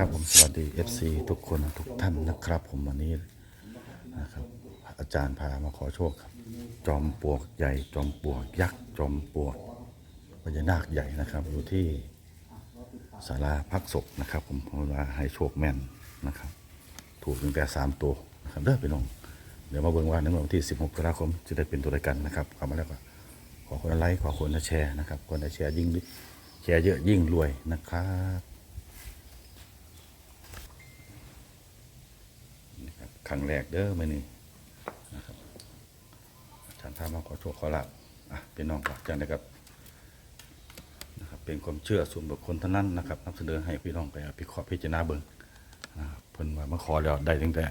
ครับผมสวัสดี FC ทุกคนทุกท่านนะครับ ผมวันนี้นะครับ อาจารย์พามาขอโชคครับ จอมปลวกใหญ่ จอมปลวกยักษ์จอมปลวกพญานาคใหญ่นะครับ อยู่ที่ศาลาพักศพนะครับ ผมเพราะว่าให้โชคแม่นนะครับ ถูกตั้งแต่สามตัวนะครับเด้อพี่น้องเดี๋ยวมาเบิ่งว่าในวันที่ 16กรกฎาคมจะได้เป็นตัวใดกันนะครับเข้ามาแล้วก็ขอคนไลค์ขอคนแชร์นะครับ คนแชร์ยิ่งแชร์เยอะยิ่งรวยนะครับ นะ ครั้งแรกเด้อมื่อนี้นะครับอาจารย์พามาขอโชคขอลาบอะเป็นน้องฝากจังนะครับนะครับ เป็นความเชื่อส่วนบุคคลเท่านั้นนะครับนำเสนอให้พี่น้องไปพิเคราะห์พิจารณาเบิ่งนะครับเพิ่นว่ามาขอแล้วได้ตั้งแต่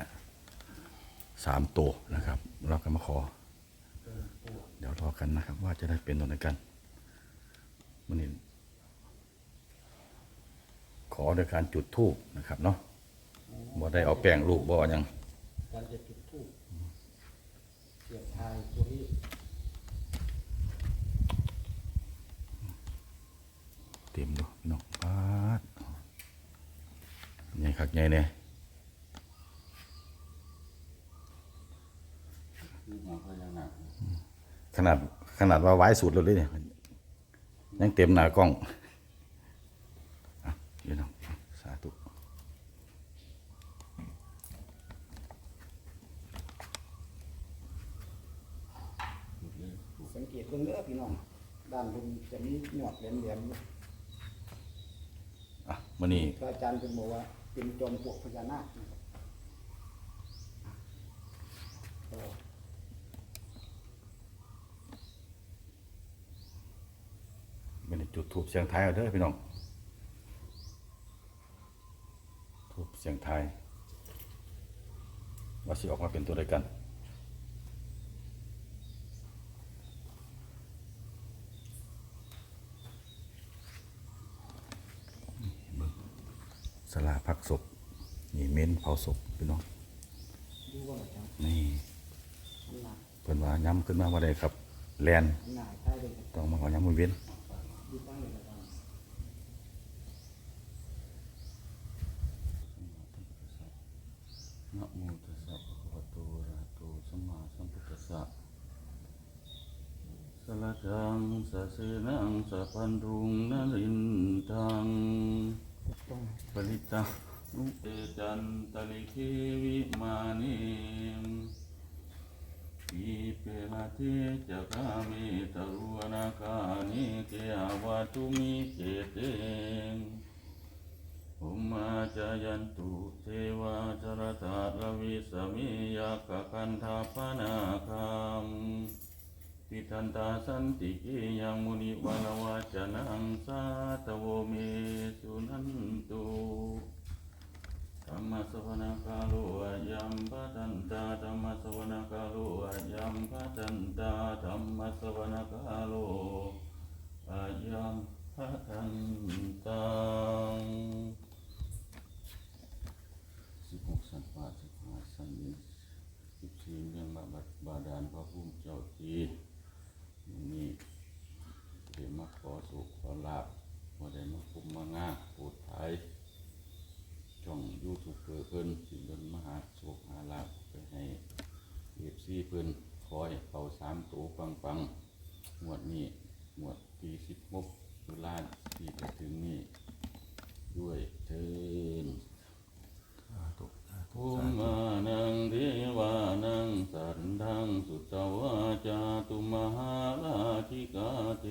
สามตัวนะครับเราก็มาขอ เดี๋ยวรอกันนะครับ ว่าจะได้เป็นตัวไหนกันมื่อนี้ขอโดยการจุดธูปนะครับเนาะบ่ได้เอาแป้งลูกบ่หยัง การจะจุดธูปเสียงทายตัวนี้เต็มดูพี่น้องปาดใหญ่คักใหญ่แน่ขนาดขนาดว่าไว้สุดเลยเนี่ยยังเต็มหน้ากล้องอะพี่น้องสาธุ สังเกตเบื้องเด้อพี่น้อง ด้านบนจะมีหยอดแหลมๆอยู่อะมื้อนี้พระอาจารย์เป็นบอกว่า เป็นจอมปลวกพญานาคนะครับก็มื้อนี้จุดทูบเสียงไทายเอาเด้อพี่น้องทูบเสียงไทายว่าสิออกมาเป็นตัวใดกัน พักศพนี่เม้นเผาศพพี่น้องนี่เพิ่นว่าย้ำขึ้นมาว่าไดครับ แลนต้องมาขอย้ำมือเว้นนะโมตัสสะภะคะวะโตอะระหะโตสัมมาสัมพุทธัสสะสละจังสะเสนังสะพันธุงนรินทัง ปริตานุเตจันตลิเควิมานิมปีเปละเทจะกามิตรุวนาคานิเกอาวาตุมิเจเตงอุมาจายันตุเทวาจรตาลวิสมิยากคันธาปนาคาม ติทันตาสันติเกยังมุนิวานวัจนังสาตโวเมสุนันตุธรรมสวนาคาโลอายัมปะทันตาธรรมสวนาคาโลอายัมปะทันตาธรรมสวนาคาโลอายัมปะทันตาสิบหกสันปาสิบห้าสันนิสิบสี่เรื่องบาบัดบาดาลพระภูมิเจ้าทีนี่เดี๋ยวมาข อสุขอลาบว่าได้มาคุมมางาปูดไทยช่องยูทูบเบอร์เพิ่นสิเพิ่นมหาโชคหาลาภไปให้เอฟซีเพิ่นคอยเขาสามตัวปังปังๆงวดนี้งวดที่สิบหกตุลาที่จะถึงนี้ด้วยเทินภูมานังเทวานังสันทังสุตวาจาตุมหาราชิกาเท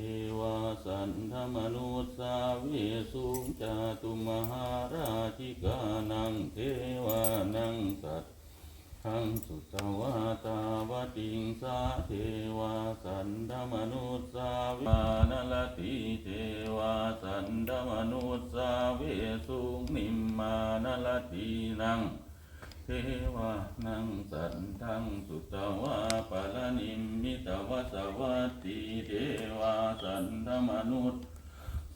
สันธมนุสสาเวสุจาตุมหาราชิกานังเทวานังสัตทังสุตวาตาวติงสาเทวาสันธมนุสสาเวนลติเทวาสันธมนุสสาเวสุนิมมานลตินัง เทวานังสันทังสุตวาปะละนิมมิตวสวัตติเทวาสันธมนุษ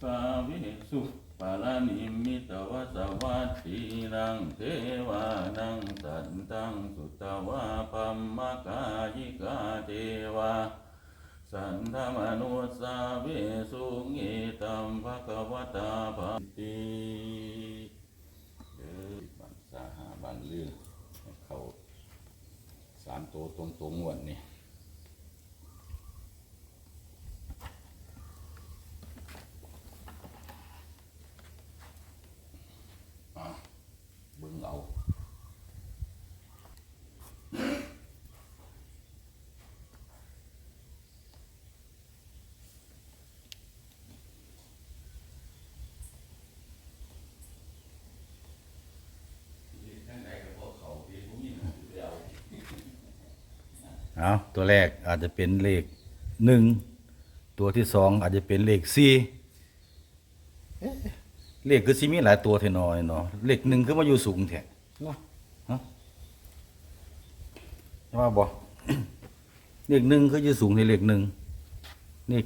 สาวิสุปะละนิมมิตวสวัตตินังเทวานังสันทังสุตวาปัมมะกายิกาเทวาสันธมนุสาเวสุงเอตัมภะคะวตาภะติามตัวตรงตรงๆงวดนี่อะเบิ่งเอา เอาตัวแรกอาจจะเป็นเลขหนึ่งตัวที่สองอาจจะเป็นเลขสี่เอ๊ะเลขคือสิมีหลายตัวเท่น้อยเนาะเลขหนึ่งคือมาอยู่สูงแท้เนาะฮะใช่ว่าบ่เลขหนึ่งคืออยู่สูงในเลขหนึ่งเลข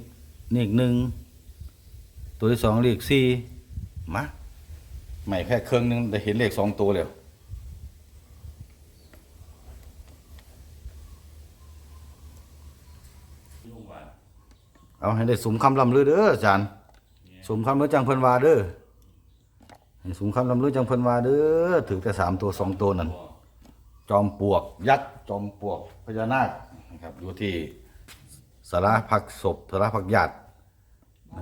เลขหนึ่งตัวที่สองเลขสี่มาไม่แค่เครื่องหนึงได้เห็นเลขสองตัวแล้ว เอาให้ได้สมคำลำลือเด้ออาจารย์สมคำลือจังเพิ่นว่าเด้อให้สมคำลำลือจังเพิ่นว่าเด้อถึงแต่สามตัวสองตัวนั่นจอมปลวก ยักษ์จอมปลวกพญานาคนะครับอยู่ที่สาราพักศพสาราพักญาติ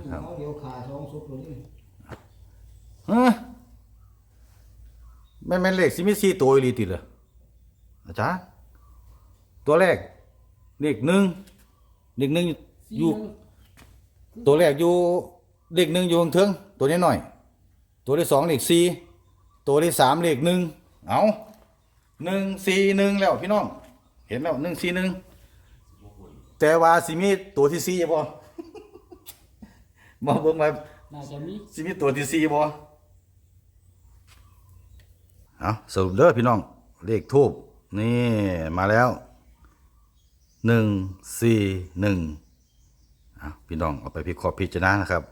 เขาเดียวขาสองสุดตัวนี้เฮ้ยแม่นแม่นเลขสิมีสี่ตัวอีหลีติเหรออาจารย์ตัวแรกเลขหนึ่งเลขหนึ่งอยู่ ตัวแรกอยู่เลขหนึ่งอยู่ข้างเทิงตัวนี้หน่อย ตัวที่สองเลขสี่ตัวที่สามเลขหนึ่งเอาหนึ่งสี่หนึ่งแล้วพี่น้อง เห็นแล้วหนึ่งสี่หนึ่งแต่ว่าสิมีตัวที่สี่บ่มาเบิ่งมาน่าจะมีสิมีตัวที่สี่บ่เอาสรุปเด้อพี่น้อง เลขทูบนี่มาแล้วหนึ่งสี่หนึ่งอะ พี่น้องเอาไปพิเคราะห์พิจารณานะครับ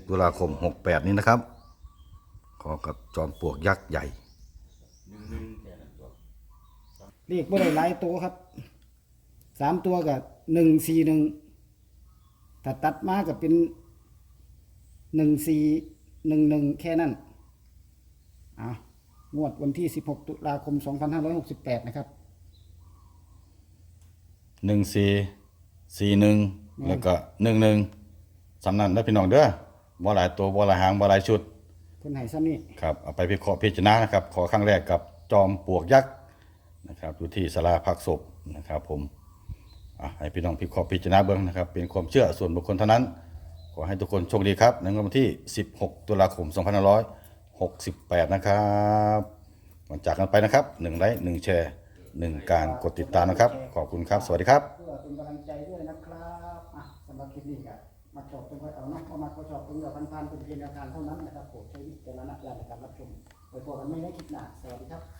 16 ตุลาคม 68 นี้นะครับ ขอกับจอมปลวกยักษ์ใหญ่ เลขบ่ได้หลายตัวครับ สามตัวกับหนึ่งสี่หนึ่งถ้าตัดมาก็เป็นหนึ่งสี่หนึ่งหนึ่งแค่นั้นอะงวดวันที่สิบหกตุลาคมสองพันห้าร้อยหกสิบแปดนะครับ 14 41 แล้วก็11สำนันได้อพี่น้องเด้อบ่หลายตัวบ่หลายหางบ่หลายชุดเพิ่นให้ซ้ำนี่ครับเอาไปพิเคราะห์พิจารณานะครับ ขอครั้งแรกกับจอมปลวกยักษ์นะครับอยู่ที่สาราพักศพนะครับผมอะให้พี่น้องพิเคราะห์พิจารณาเบิ่งนะครับ เป็นความเชื่อส่วนบุคคลเท่านั้น ขอให้ทุกคนโชคดีครับในวันที่ 16 ตุลาคม 2568 นะครับก่อนจากกันไปนะครับ1ไลค์1แชร์1การกดติดตามนะครับ ขอบคุณครับ สวัสดีครับ เพื่อเป็นกำลังใจด้วยนะครับอะสำหรับ คลิปนี้ก็มาชอบตรงไว้เอาเนาะพอมาก็ชอบตรงกับพันๆเป็นเพียงแนวทางเท่านั้นนะครับโปรดใช้วิจารณญาณในการรับชมไว้พบกันไม่ได้คลิปหน้าสวัสดีครับ